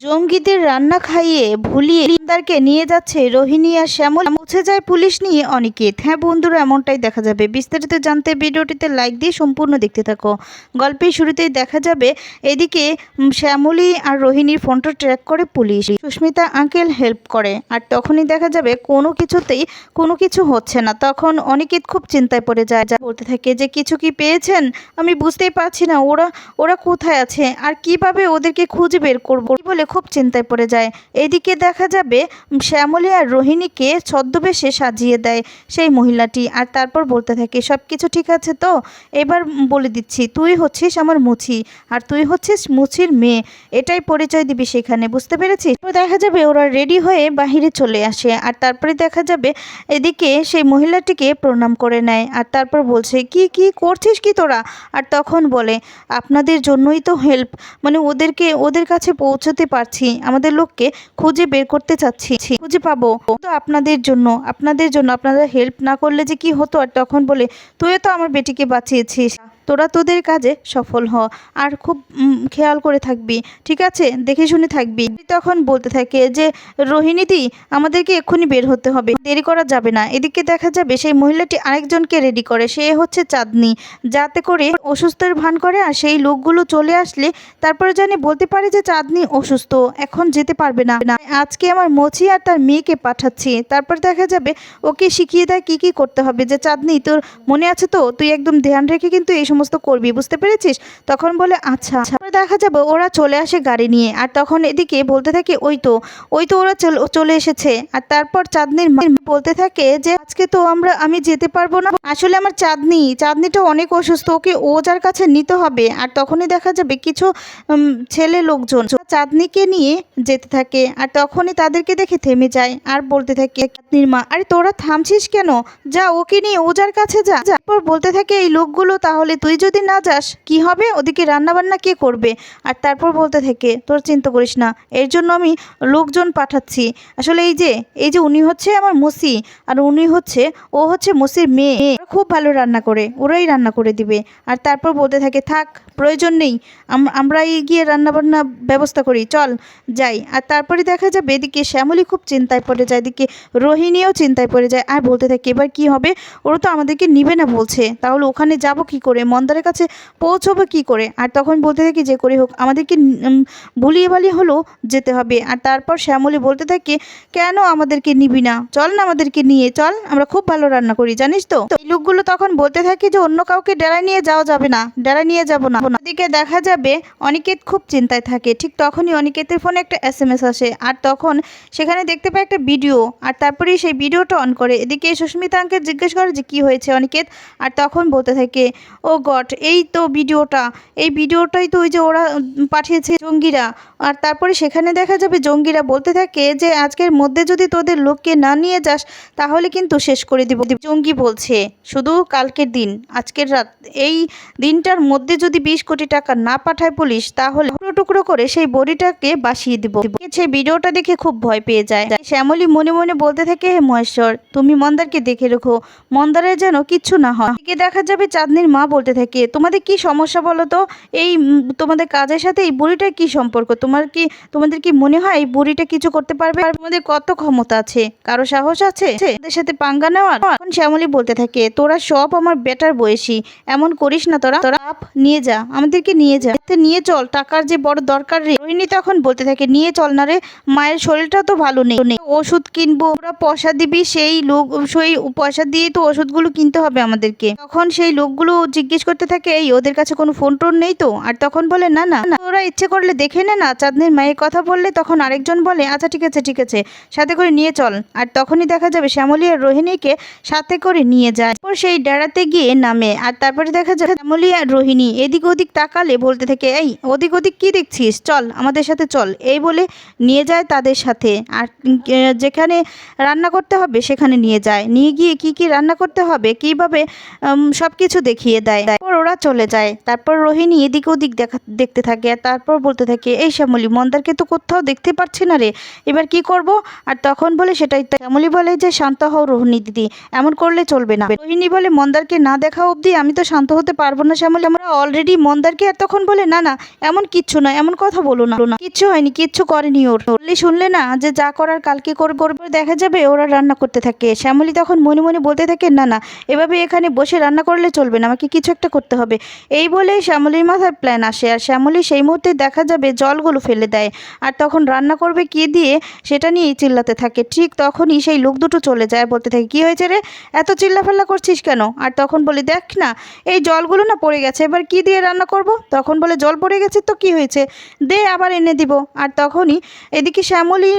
জঙ্গিদের রান্না খাইয়ে ভুলিয়ে ইমদারকে নিয়ে যাচ্ছে রোহিণী আর শ্যামল। মুছে যায় পুলিশ নিয়ে অনিকেত। হ্যাঁ বন্ধুরা, এমনটাই দেখা যাবে। বিস্তারিত জানতে ভিডিওটিতে লাইক দিয়ে সম্পূর্ণ দেখতে থাকো। গল্পের শুরুতেই দেখা যাবে, এদিকে শ্যামলী আর রোহিণীর ফোনটা ট্র্যাক করে পুলিশ। সুস্মিতা আঙ্কেল হেল্প করে। আর তখনই দেখা যাবে, কোনো কিছুতেই কোনো কিছু হচ্ছে না। তখন অনিকেত খুব চিন্তায় পড়ে যায়। যা বলতে থাকে যে, কিছু কি পেয়েছেন? আমি বুঝতেই পারছি না। ওরা ওরা কোথায় আছে? আর কীভাবে ওদেরকে খুঁজে বের করব? বলে খুব চিন্তায় পড়ে যায়। এদিকে দেখা যাবে, শ্যামলী আর রোহিণীকে ছদ্মবেশে সাজিয়ে দেয় সেই মহিলাটি। আর তারপর বলতে থাকে সব কিছু ঠিক আছে তো? এবার বলে দিচ্ছি, তুই হচ্ছিস আমার মুছি আর তুই হচ্ছিস মুছির মেয়ে। এটাই পরিচয় দিবি সেখানে, বুঝতে পেরেছিস? তো দেখা যাবে, ওরা রেডি হয়ে বাহিরে চলে আসে। আর তারপরে দেখা যাবে, এদিকে সেই মহিলাটিকে প্রণাম করে নেয়। আর তারপর বলছে, কি কি করছিস কি তোরা? আর তখন বলে, আপনাদের জন্যই তো হেল্প মানে ওদেরকে, ওদের কাছে পৌঁছতে পারছি, আমাদের লোককে খুঁজে বের করতে চাচ্ছি। খুঁজে পাবো। তো আপনাদের জন্য আপনাদের জন্য আপনারা হেল্প না করলে যে কি হতো আর তখন বলে, তুইও তো আমার বেটিকে বাঁচিয়েছিস। তোরা তোদের কাজে সফল হ, আর খুব খেয়াল করে থাকবি, ঠিক আছে? দেখে শুনে থাকবি। তখন বলতে থাকে যে রোহিণীদি আমাদেরকে এক্ষুনি বের হতে হবে। দেরি করা যাবে না। এদিকে দেখা যাবে সেই মহিলাটি আরেকজনকে রেডি করে। সে হচ্ছে চাঁদনি। যাতে করে অসুস্থের ভান করে আর সেই লোকগুলো চলে আসলে তারপরে জানি বলতে পারে যে চাঁদনি অসুস্থ। এখন যেতে পারবে না। আজকে আমার মচি আর তার মেয়েকে পাঠাচ্ছি। তারপর দেখা যাবে ওকে শিখিয়ে দেয় কি কি করতে হবে। যে, চাঁদনি, তোর মনে আছে তো? তুই একদম ধ্যান রেখে কিন্তু এই সমস্ত করবি বুঝতে পেরেছিস? তখন বলে আচ্ছা। তারপরে দেখা যাবে ওরা চলে আসে গাড়ি নিয়ে। আর তখন এদিকে বলতে থাকে, ওই তো ওই তো ওরা চল- এসেছে। আর তারপর চাঁদনির বলতে থাকে যে, আজকে তো আমরা, আমি যেতে পারব না। আসলে আমার চাঁদনি, চাঁদনিটা অনেক অসুস্থ, ওকে ও যার কাছে নিতে হবে। আর তখনই দেখা যাবে কিছু ছেলে লোকজন চাঁদনিকে নিয়ে যেতে থাকে। আর তখনই তাদেরকে দেখে থেমে যায় আর বলতে থাকে, চাঁদনির মা, আরে তোরা থামছিস কেন? যা, ওকে নিয়ে ও যার কাছে যা। তারপর বলতে থাকে, এই লোকগুলো তাহলে তুই যদি না যাস, কি হবে? ওদিকে রান্না বান্না কে করবে? আর তারপর বলতে থাকে, তোর চিন্তা করিস না, এর জন্য আমি লোকজন পাঠাচ্ছি। আসলে এই যে এই যে উনি হচ্ছে আমার মসি, আর উনি হচ্ছে, ও হচ্ছে মসির মেয়ে। খুব ভালো রান্না করে, ওরাই রান্না করে দিবে। আর তারপর বলতে থাকে, থাক, প্রয়োজন নেই, আম- আমরাই গিয়ে রান্নাবান্না ব্যবস্থা করি, চল, যাই। আর তারপরে দেখা যাবে, এদিকে শ্যামলী খুব চিন্তায় পড়ে যায়, এদিকে রোহিণীও চিন্তায় পড়ে যায়। আর বলতে থাকে, এবার কি হবে? ওরা তো আমাদেরকে নিবে না বলছে। তাহলে ওখানে যাব কি করে? মন্দারের কাছে পৌঁছবো কি করে? আর তখন বলতে থাকি যে করে হোক, আমাদেরকে বালিয়ে হলেও যেতে হবে। আর তারপর শ্যামলী বলতে থাকে, কেন আমাদেরকে নিবি না? চল না আমাদেরকে নিয়ে, চল, আমরা খুব ভালো রান্না করি, জানিস তো? এই লোকগুলো তখন বলতে থাকে যে, অন্য কাউকে ডেরা নিয়ে যাওয়া যাবে না ডেরা নিয়ে যাব না। এদিকে দেখা যাবে অনিকেত খুব চিন্তায় থাকে, ঠিক তখনই অনিকেতের ফোনে একটা এস এম এস আসে, আর তখন সেখানে দেখতে পায় একটা ভিডিও, আর তারপরেই সেই ভিডিওটা অন করে। এদিকে সুস্মিতা আঙ্কে জিজ্ঞেস করে যে, কি হয়েছে অনিকেত? আর তখন বলতে থাকে, ও গড, এই তো ভিডিওটা, এই ভিডিওটাই তো ওই যে ওরা পাঠিয়েছে জঙ্গিরা। আর তারপরে সেখানে দেখা যাবে জঙ্গিরা বলতে থাকে যে, আজকের মধ্যে যদি তোদের লোককে না নিয়ে যাস, তাহলে কিন্তু শেষ করে দিব। জঙ্গি বলছে, শুধু কালকের দিন, আজকের রাত। এই দিনটার মধ্যে যদি বিশ কোটি টাকা না পাঠায় পুলিশ, তাহলে টুকরো টুকরো করে সেই বডিটাকে বাসিয়ে দিব। সেই ভিডিওটা দেখে খুব ভয় পেয়ে যায়। শ্যামলী মনে মনে বলতে থাকে, হে মহেশ্বর, তুমি মন্দারকে দেখে রেখো। মন্দারের যেন কিচ্ছু না হয়। দেখা যাবে চাঁদনির মা বলতে থাকে, তোমাদের কি সমস্যা বলো তো? এই তোমাদের কাজের সাথে এই বুড়িটার কি সম্পর্ক? তোমার কি, তোমাদের কি মনে হয় এই বুড়িটা কিছু করতে পারবে? আর তোমাদের কত ক্ষমতা আছে? কারও সাহস আছে? ওদের সাথে পাঙ্গা নেওয়ার? তখন শ্যামলী বলতে থাকে, তোরা সব আমার বেটার বয়সী। এমন করিস না তোরা। তোরা আপ, নিয়ে যা। আমাদেরকে নিয়ে যা। নিয়ে চল। টাকার যে বড় দরকার রে। রোহিণী তখন বলতে থাকে, নিয়ে চল না রে। মায়ের শরীরটা তো ভালো নেই। ওষুধ কিনবো। ওরা পয়সা দিবি সেই লোক, সেই পয়সা দিয়ে তো ওষুধগুলো কিনতে হবে আমাদেরকে। তখন সেই লোকগুলো জিজ্ঞেস করতে থাকে, এই, ওদের কাছে কোনো ফোন টোন নেই তো? আর তখন বলে না না না, ওরা ইচ্ছে করলে দেখে নে না চাঁদনির মায়ের কথা বললে তখন আরেকজন বলে আচ্ছা ঠিক আছে ঠিক আছে সাথে করে নিয়ে চল। আর তখনই দেখা যাবে শ্যামলী আর রোহিণীকে সাথে করে নিয়ে যায়। তারপর সেই ডেরাতে গিয়ে নামে আর তারপরে দেখা যাবে শ্যামলী আর রোহিণী এদিক ওদিক তাকালে বলতে থাকে এই ওদিক ওদিক কি দেখছিস? চল আমাদের সাথে চল। এই বলে নিয়ে যায় তাদের সাথে। আর যেখানে রান্না করতে হবে সেখানে নিয়ে যায়। নিয়ে গিয়ে কি কি রান্না করতে হবে কীভাবে সব কিছু দেখিয়ে দেয়। ওরা চলে যায়। তারপর রোহিণী এদিক ওদিক দেখা দেখতে থাকে আর তারপর বলতে থাকে এই শ্যামলী মন্দারকে তো কোথাও দেখতে পাচ্ছি না রে। এবার কি করব? আর তখন বলে সেটাই। শ্যামলী বলে যে শান্ত হও রোহিণী দিদি এমন করলে চলবে না। রোহিণী বলে মন্দারকে না দেখা অবধি আমি তো শান্ত হতে পারব না শ্যামলী। আমরা অলরেডি মন্দারকে। আর তখন বলে না না এমন কিচ্ছু নয় এমন কথা বলো না। না, কিচ্ছু হয়নি কিচ্ছু করেনি ওর। বললি শুনলে না যে যা করার কালকে করে করবে দেখা যাবে ওরা রান্না করতে থাকে। শ্যামলী তখন মনে মনে বলতে থাকে না না এভাবে এখানে বসে রান্না করলে চলবে না আমাকে কিছু একটা করতে হবে। এই বলে শ্যামলির মাথায় প্ল্যান আসে আর শ্যামলি সেই মুহূর্তে দেখা যাবে জলগুলো ফেলে দেয়। আর তখন রান্না করবে কি দিয়ে সেটা নিয়েই চিল্লাতে থাকে। ঠিক তখনই সেই লোক দুটো চলে যায় বলতে থাকে, কি হয়েছে রে? এত চিল্লাফাল্লা করছিস কেন? আর তখন বলে, দেখ না, এই জলগুলো না পড়ে গেছে, এবার কি দিয়ে রান্না করব? তখন বলে, জল পড়ে গেছে তো কি হয়েছে? দে আবার এনে দিব। আর তখনই এদিকে শ্যামলী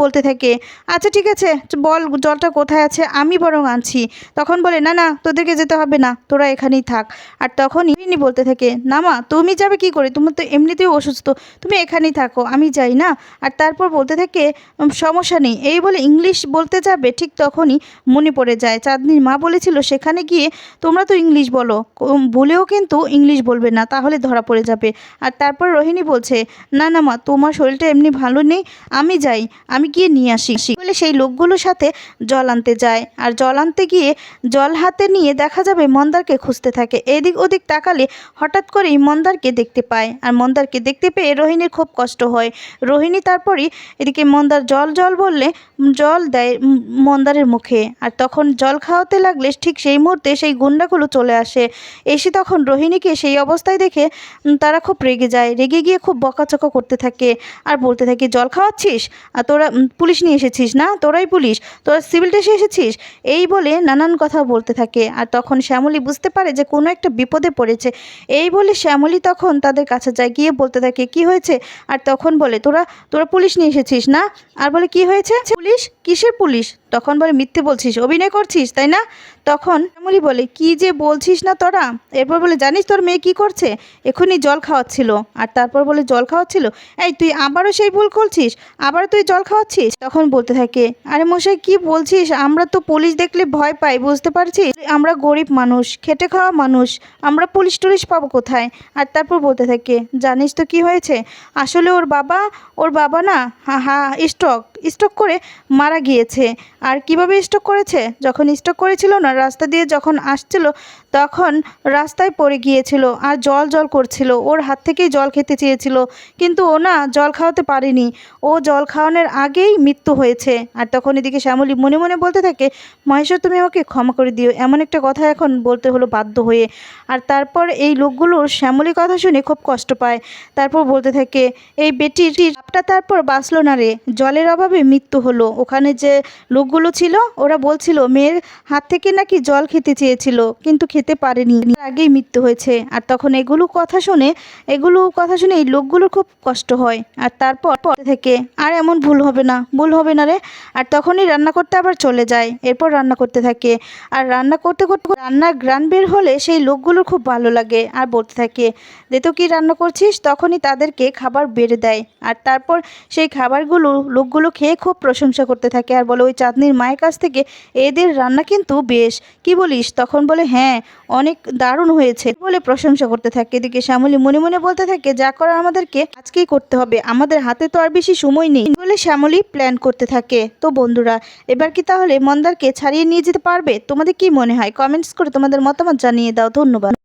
বলতে থাকে আচ্ছা ঠিক আছে, বল জলটা কোথায় আছে? আমি বরং আনছি। তখন বলে, না না, তোদেরকে যেতে হবে না, তোরা এখানেই থাক। আর তখনই ইনি বলতে থাকে, না মা, তুমি যাবে কি করে? তুমি তো এমনিতেই অসুস্থ, তুমি এখানেই থাকো, আমি যাই না? আর তারপর বলতে থাকে সমস্যা নেই। এই বলে ইংলিশ বলতে যাবে, ঠিক তখনই মনে পড়ে যায়। চাঁদনির মা বলেছিল, সেখানে গিয়ে তোমরা তো ইংলিশ বলো। বলেও কিন্তু ইংলিশ বলবে না, তাহলে ধরা পড়ে যাবে। আর তারপর রোহিণী বলছে, না না মা, তোমার শরীরটা এমনি ভালো নেই, আমি যাই, আমি গিয়ে নিয়ে আসি। বলে সেই লোকগুলোর সাথে জল আনতে যায়। আর জল আনতে গিয়ে জল হাতে নিয়ে দেখা যাবে মন্দারকে খুঁজতে থাকে। এদিক ওদিক তাকালে হঠাৎ করেই মন্দারকে দেখতে পায়। আর মন্দারকে দেখতে পেয়ে রোহিণীর খুব কষ্ট হয়। রোহিণী তারপরই এদিকে মন্দার জল জল বললে, জল দেয় মন্দারের মুখে। আর তখন জল খাওয়াতে লাগলে ঠিক সেই মুহূর্তে সেই গুন্ডাগুলো চলে আসে। এসে তখন রোহিণীকে সেই অবস্থায় দেখে তারা খুব রেগে যায়। রেগে গিয়ে খুব বকাচকা করতে থাকে আর বলতে থাকে, জল খাওয়াচ্ছিস? আর তোরা পুলিশ নিয়ে এসেছিস না? তোরাই পুলিশ। তোরা সিভিল স্টেশনে এসেছিস? এই বলে নানান কথা বলতে থাকে। আর তখন শ্যামলী বুঝতে পারে যে কোনো একটা বিপদে পড়েছে। এই বলে শ্যামলী তখন তাদের কাছে যায়, গিয়ে বলতে থাকে, কি হয়েছে? আর তখন বলে, তোরা তোরা পুলিশ নিয়ে এসেছিস না? আর বলে, কি হয়েছে? পুলিশ কিসের পুলিশ? তখন বলে, মিথ্যে বলছিস, অভিনয় করছিস, তাই না? তখন শ্যামলী বলে, কি যে বলছিস না তোরা? এরপর বলে, জানিস তোর মেয়ে কি করছে? এখনই জল খাওয়াচ্ছিল। আর তারপর বলে, জল খাওয়াচ্ছিল? এই, তুই আবারও সেই ভুল করছিস? আবার তুই জল খাওয়াচ্ছিস? তখন বলতে থাকে, আরে মশাই, কি বলছিস? আমরা তো পুলিশ দেখলে ভয় পাই, বুঝতে পারছিস? আমরা গরিব মানুষ, খেটে খাওয়া মানুষ, আমরা পুলিশ টুলিশ পাবো কোথায়? আর তারপর বলতে থাকে, জানিস তো কি হয়েছে? আসলে ওর বাবা ওর বাবা না, হা হা স্ট্রক স্ট্রোক করে মারা গিয়েছে। আর কীভাবে স্টক করেছে? যখন স্টক করেছিল না, রাস্তা দিয়ে যখন আসছিল, তখন রাস্তায় পড়ে গিয়েছিল আর জল জল করছিল। ওর হাত থেকেই জল খেতে চেয়েছিল। কিন্তু ও না জল খাওয়াতে পারেনি। ও জল খাওয়ানোর আগেই মৃত্যু হয়েছে। আর তখন এদিকে শ্যামলী মনে মনে বলতে থাকে, মহেশ্বর, তুমি আমাকে ক্ষমা করে দিও। এমন একটা কথা এখন বলতে হলো বাধ্য হয়ে। আর তারপর এই লোকগুলোর শ্যামলী কথা শুনে খুব কষ্ট পায়। তারপর বলতে থাকে, এই বেটির তারপর বাঁচলো না রে। জলের অভাবে মৃত্যু হলো? ওখানে যে লোকগুলো ছিল, ওরা বলছিল, মেয়ের হাত থেকে নাকি জল খেতে চেয়েছিল, কিন্তু খেতে পারেনি। আগেই মৃত্যু হয়েছে। আর তখন এগুলো কথা শুনে, এগুলো কথা শুনে এই লোকগুলোর খুব কষ্ট হয়। আর তারপর পর থেকে আর এমন ভুল হবে না, ভুল হবে না রে। আর তখনই রান্না করতে আবার চলে যায়, এরপর রান্না করতে থাকে। আর রান্না করতে করতে রান্নার গ্রান বের হলে সেই লোকগুলোর খুব ভালো লাগে আর বলতে থাকে, দে তো কি রান্না করছিস? তখনই তাদেরকে খাবার বেড়ে দেয়। আর তারপর সেই খাবারগুলো লোকগুলো খেয়ে খুব প্রশংসা করতে থাকে আর বলে, ওই চাঁদনির মায়ের কাছ থেকে এদের রান্না কিন্তু বেশ। কি বলিস? তখন বলে হ্যাঁ অনেক দারুণ হয়েছে বলে প্রশংসা করতে থাকে। এদিকে শ্যামলী মনে মনে বলতে থাকে, যা করার আমাদেরকে আজকেই করতে হবে। আমাদের হাতে তো আর বেশি সময় নেই বলে শ্যামলী প্ল্যান করতে থাকে। তো বন্ধুরা, এবার কি তাহলে মন্দারকে ছাড়িয়ে নিয়ে যেতে পারবে? তোমাদের কি মনে হয়? কমেন্টস করে তোমাদের মতামত জানিয়ে দাও। ধন্যবাদ।